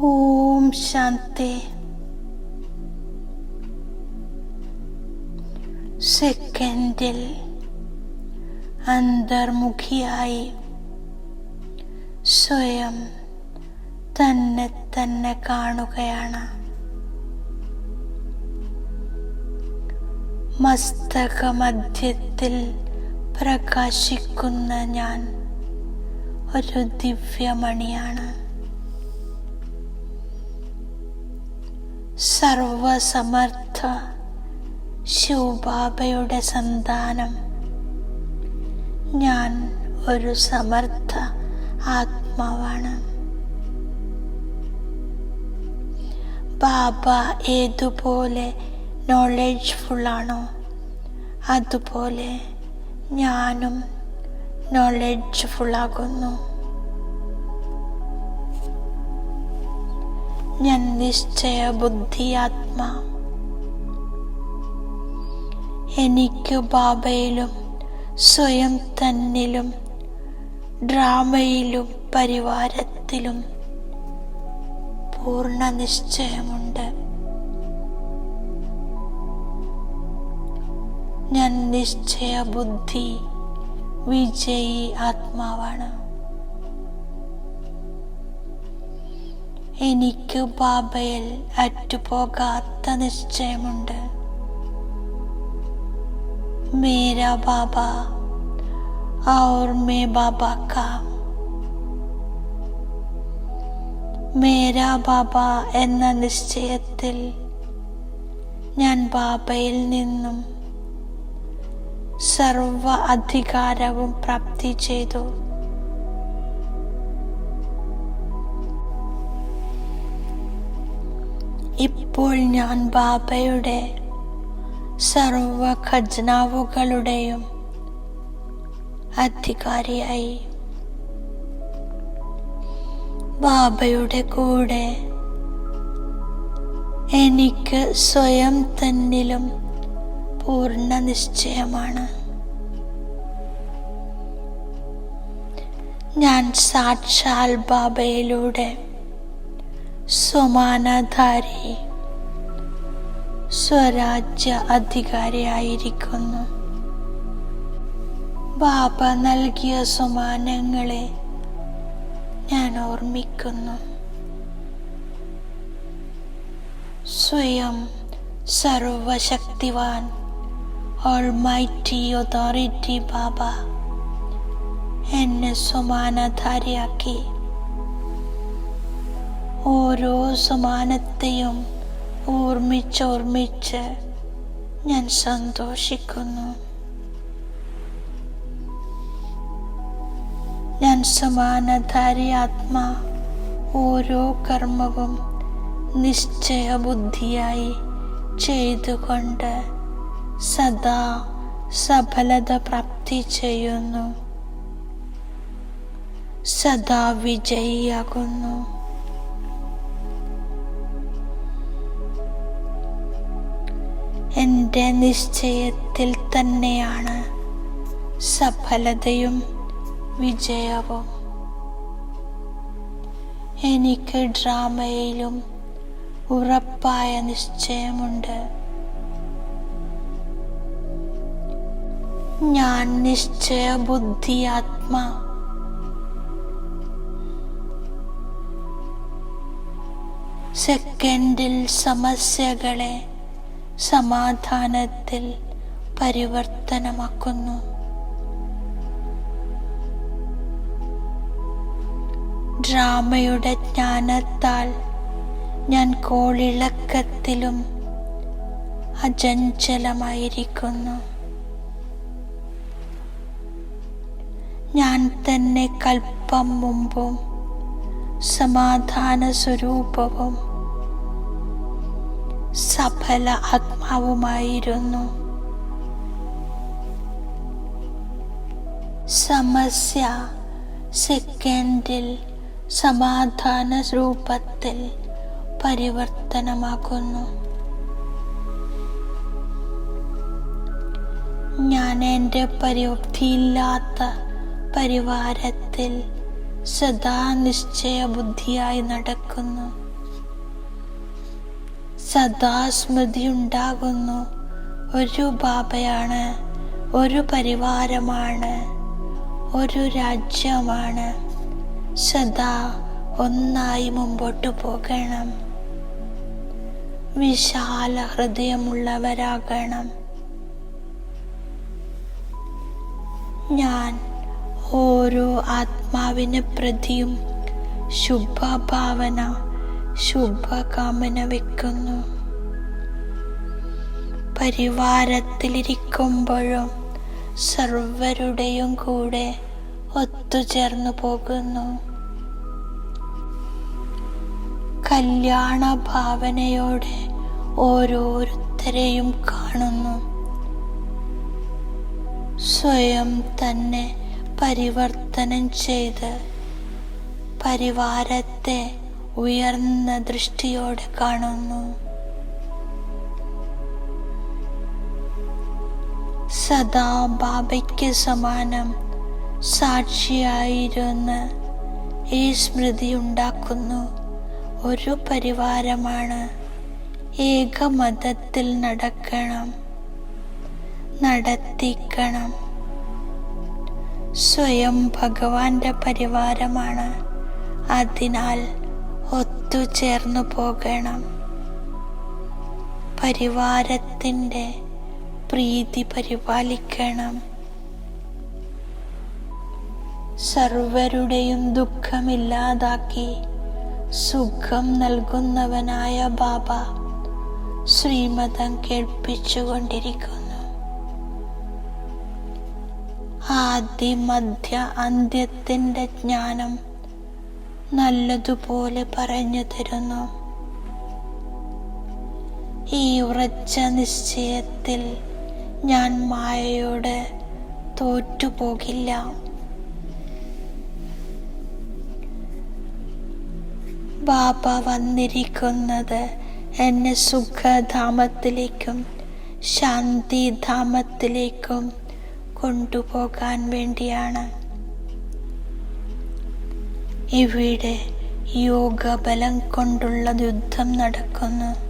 ഓം ശാന്തി. സെക്കൻഡിൽ അന്തർമുഖിയായി സ്വയം തന്നെ തന്നെ കാണുകയാണ്. മസ്തകമധ്യത്തിൽ പ്രകാശിക്കുന്ന ഞാൻ ഒരു ദിവ്യമണിയാണ്. സർവസമർത്ഥ ശിവബാബയുടെ സന്താനം. ഞാൻ ഒരു സമർത്ഥ ആത്മാവാണ്. ബാബ ഏതുപോലെ നോളജ്ഫുള്ളാണോ അതുപോലെ ഞാനും നോളജ്ഫുള്ളാകുന്നു ഞാൻ നിശ്ചയ ബുദ്ധിയാത്മാ. എനിക്ക് ബാബയിലും സ്വയം തന്നിലും ഡ്രാമയിലും പരിവാരത്തിലും പൂർണ നിശ്ചയമുണ്ട്. ഞാൻ നിശ്ചയ ബുദ്ധി വിജയി ആത്മാവാണ്. എനിക്ക് ബാബയിൽ അറ്റുപോകാത്ത നിശ്ചയമുണ്ട് മേരാ ബാബ और मैं बाबा का മേരാ ബാബ എന്ന നിശ്ചയത്തിൽ ഞാൻ ബാബയിൽ നിന്നും സർവ അധികാരവും പ്രാപ്തി ചെയ്തു ഇപ്പോൾ ഞാൻ ബാബയുടെ സർവ ഖജനാവുകളുടെയും അധികാരിയായി. ബാബയുടെ കൂടെ എനിക്ക് സ്വയം തന്നിലും പൂർണ നിശ്ചയമാണ്. ഞാൻ സാക്ഷാൽ ബാബയിലൂടെ സമാനധാരി. സ്വരാജ്യ അധികാരിയായിരിക്കുന്നു. ബാബ നൽകിയ സമാനങ്ങളെ ഞാൻ ഓർമ്മിക്കുന്നു. സ്വയം സർവശക്തിവാൻ ഓൾമൈറ്റി അതോറിറ്റി ബാബ എന്നെ സമാനധാരിയാക്കി. ഓരോ സമാനത്തെയും ഓർമ്മിച്ചോർമ്മിച്ച് ഞാൻ സന്തോഷിക്കുന്നു. ഞാൻ സമാനധാരി ആത്മാ ഓരോ കർമ്മവും നിശ്ചയ ബുദ്ധിയായി ചെയ്തുകൊണ്ട് സദാ സഫലത പ്രാപ്തി ചെയ്യുന്നു. സദാ വിജയിയാകുന്നു. എന്റെ നിശ്ചയത്തിൽ തന്നെയാണ് സഫലതയും വിജയവും. എനിക്ക് ഡ്രാമയിലും ഉറപ്പായ നിശ്ചയമുണ്ട്. ഞാൻ നിശ്ചയ ബുദ്ധി ആത്മാ സെക്കൻഡിൽ സമസ്യകളെ സമാധാനത്തിൽ പരിവർത്തനമാക്കുന്നു. ഡ്രാമയുടെ ജ്ഞാനത്താൽ ഞാൻ കോളിളക്കത്തിലും അജഞ്ചലമായിരിക്കുന്നു ഞാൻ തന്നെ കൽപ്പം മുമ്പും സമാധാന സ്വരൂപവും സഫല ആത്മാവുമായിരുന്നു. സമസ്യ സെക്കൻഡിൽ സമാധാന രൂപത്തിൽ പരിവർത്തനമാകുന്നു. ഞാൻ എന്റെ പരിവൃത്തിയില്ലാത്ത പരിവാരത്തിൽ സദാ നിശ്ചയ ബുദ്ധിയായി നടക്കുന്നു. സദാ സ്മൃതി ഉണ്ടാകുന്നു ഒരു ബാബയാണ് ഒരു പരിവാരമാണ് ഒരു രാജ്യമാണ്. സദാ ഒന്നായി മുമ്പോട്ട് പോകണം. വിശാല ഹൃദയമുള്ളവരാകണം. ഞാൻ ഓരോ ആത്മാവിന് പ്രതിയും ശുഭഭാവന ശുഭകാമന വെക്കുന്നു. പരിവാരത്തിലിരിക്കുമ്പോഴും സർവരുടെയും കൂടെ ഒത്തുചേർന്നു പോകുന്നു. കല്യാണ ഭാവനയോടെ ഓരോരുത്തരെയും കാണുന്നു. സ്വയം തന്നെ പരിവർത്തനം ചെയ്ത് പരിവാരത്തെ ഉയർന്ന ദൃഷ്ടിയോടെ കാണുന്നു. സദാ ബാബയ്ക്ക് സമാനം സാക്ഷിയായിരുന്ന് ഈ സ്മൃതി ഉണ്ടാക്കുന്നു. ഒരു പരിവാരമാണ് ഏകമതത്തിൽ നടക്കണം നടത്തിക്കണം. സ്വയം ഭഗവാന്റെ പരിവാരമാണ്. അതിനാൽ ഒത്തുചേർന്നു പോകണം. പരിവാരത്തിന്റെ പ്രീതി പരിപാലിക്കണം. സർവരുടെയും ദുഃഖമില്ലാതാക്കി സുഖം നൽകുന്നവനായ ബാബ ശ്രീമതം കേൾപ്പിച്ചുകൊണ്ടിരിക്കുന്നു. ആദ്യ മധ്യ അന്ത്യത്തിന്റെ ജ്ഞാനം നല്ലതുപോലെ പറഞ്ഞു തരുന്നു. ഈ ഉറച്ച നിശ്ചയത്തിൽ ഞാൻ മായയോട് തോറ്റുപോകില്ല. ബാബ വന്നിരിക്കുന്നത് എന്നെ സുഖധാമത്തിലേക്കും ശാന്തിധാമത്തിലേക്കും കൊണ്ടുപോകാൻ വേണ്ടിയാണ്. ഇവിടെ യോഗ ബലം കൊണ്ടുള്ള യുദ്ധം നടക്കുന്നു.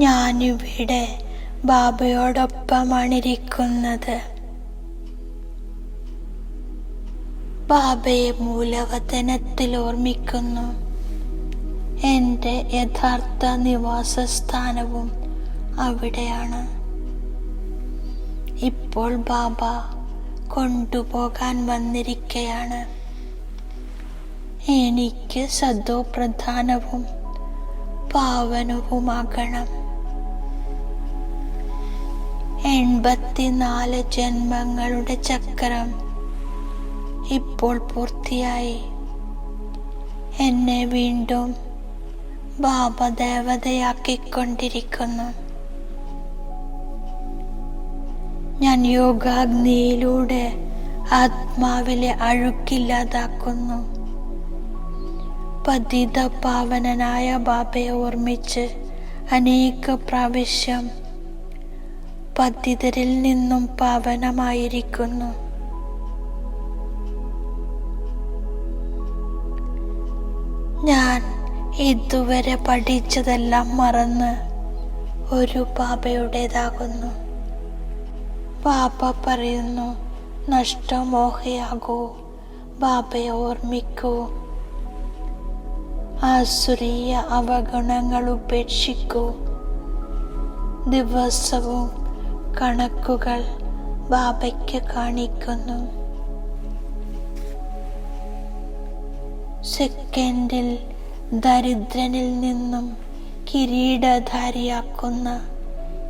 ഞാനിവിടെ ബാബയോടൊപ്പമാണിരിക്കുന്നത്. ബാബയെ മൂലവതനത്തിൽ ഓർമ്മിക്കുന്നു. എന്റെ യഥാർത്ഥ നിവാസസ്ഥാനവും അവിടെയാണ്. ഇപ്പോൾ ബാബ കൊണ്ടുപോകാൻ വന്നിരിക്കയാണ്. എനിക്ക് സദോ പ്രധാനവും പാവനവുമാകണം. എൺപത്തിനാല് ജന്മങ്ങളുടെ ചക്രം ഇപ്പോൾ പൂർത്തിയായി. എന്നെ വീണ്ടും ബാബ ഞാൻ യോഗാഗ്നിയിലൂടെ ആത്മാവിലെ അഴുക്കില്ലാതാക്കുന്നു. പതിത പാവനനായ ബാബയെ ഓർമ്മിച്ച് അനേക പ്രാവശ്യം പതിതരിൽ നിന്നും പാവനമായിരിക്കുന്നു. ഞാൻ ഇതുവരെ പഠിച്ചതെല്ലാം മറന്ന് ഒരു ബാബയുടേതാകുന്നു ബാബ പറയുന്നു നഷ്ടമോഹയാകൂ ബാബയെ ഓർമ്മിക്കൂ. ആസുരീയ അവഗുണങ്ങൾ ഉപേക്ഷിക്കൂ. ദിവസവും കണക്കുകൾ ബാബയ്ക്ക് കാണിക്കുന്നു. സെക്കൻഡിൽ ദരിദ്രനിൽ നിന്നും കിരീടധാരിയാക്കുന്ന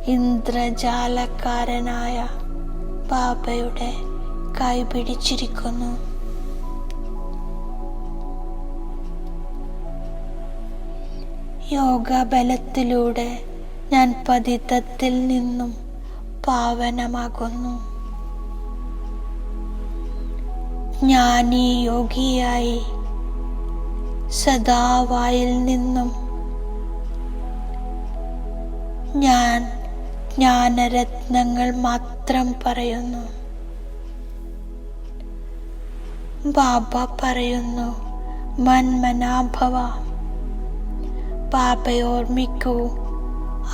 ഇന്ദ്രജാലക്കാരനായ ബാബയുടെ കൈ പിടിച്ചിരിക്കുന്നു. യോഗബലത്തിലൂടെ ഞാൻ പതിതത്തിൽ നിന്നും പാവനമാകുന്നു. ജ്ഞാനി യോഗിയായി സദാവായിൽ നിന്നും ഞാൻ ജ്ഞാനരത്നങ്ങൾ മാത്രം പറയുന്നു. ബാബ പറയുന്നു മന്മനാഭവ ബാബയെ ഓർമ്മിക്കൂ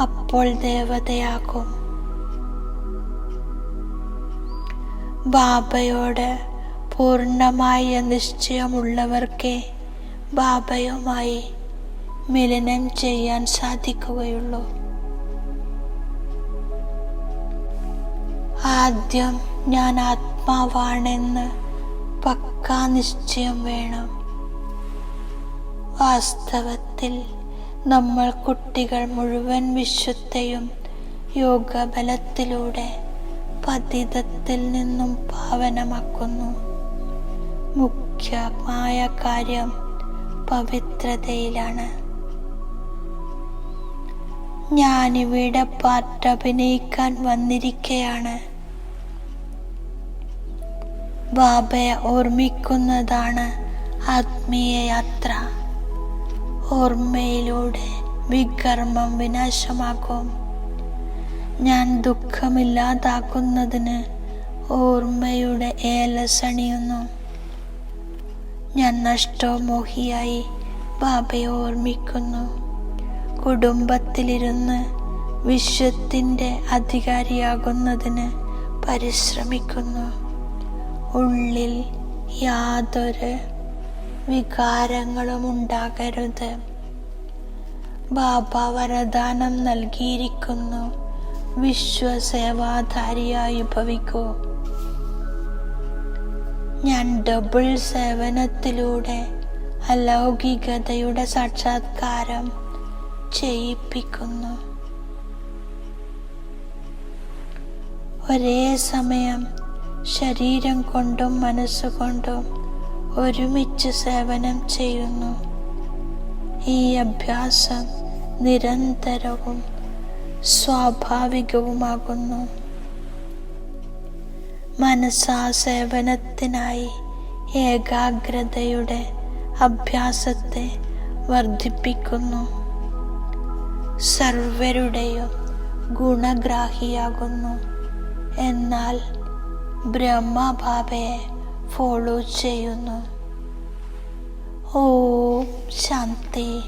അപ്പോൾ ദേവതയാകും. ബാബയോട് പൂർണമായ നിശ്ചയമുള്ളവർക്കേ ബാബയുമായി മിലനം ചെയ്യാൻ സാധിക്കുകയുള്ളൂ. ആദ്യം ഞാൻ ആത്മാവാണെന്ന് പക്കാ നിശ്ചയം വേണം. വാസ്തവത്തിൽ നമ്മൾ കുട്ടികൾ മുഴുവൻ വിശ്വത്തെയും യോഗബലത്തിലൂടെ പതിതത്തിൽ നിന്നും പാവനമാക്കുന്നു. മുഖ്യമായ കാര്യം പവിത്രതയിലാണ്. ഞാനിവിടെ പാട്ട് അഭിനയിക്കാൻ വന്നിരിക്കയാണ്. ബാബയെ ഓർമ്മിക്കുന്നതാണ് ആത്മീയ യാത്ര ഓർമ്മയിലൂടെ വികർമ്മം വിനാശമാക്കും ഞാൻ ദുഃഖമില്ലാതാക്കുന്നതിന് ഓർമ്മയുടെ ഏലസണിയുന്നു ഞാൻ നഷ്ടമോഹിയായി ബാബയെ ഓർമ്മിക്കുന്നു. കുടുംബത്തിലിരുന്ന് വിശ്വത്തിന്റെ അധികാരിയാകുന്നതിന് പരിശ്രമിക്കുന്നു. ഉള്ളിൽ യാതൊരു വികാരങ്ങളും ഉണ്ടാകരുത്. ബാബ വരദാനം നൽകിയിരിക്കുന്നു. വിശ്വസേവാധാരിയായി ഭവിക്കൂ. ഞാൻ ഡബിൾ സേവനത്തിലൂടെ അലൗകികതയുടെ സാക്ഷാത്കാരം ചെയ്യിപ്പിക്കുന്നു. ഒരേ സമയം ശരീരം കൊണ്ടും മനസ്സുകൊണ്ടും ഒരുമിച്ച് സേവനം ചെയ്യുന്നു. ഈ അഭ്യാസം നിരന്തരവും സ്വാഭാവികവുമാകുന്നു. മനസ്സാ സേവനത്തിനായി ഏകാഗ്രതയുടെ അഭ്യാസത്തെ വർദ്ധിപ്പിക്കുന്നു. സർവരുടെയും ഗുണഗ്രാഹിയാകുന്നു. എന്നാൽ ബ്രഹ്മബാബയെ ഫോളോ ചെയ്യുന്നു. ഓം ശാന്തി.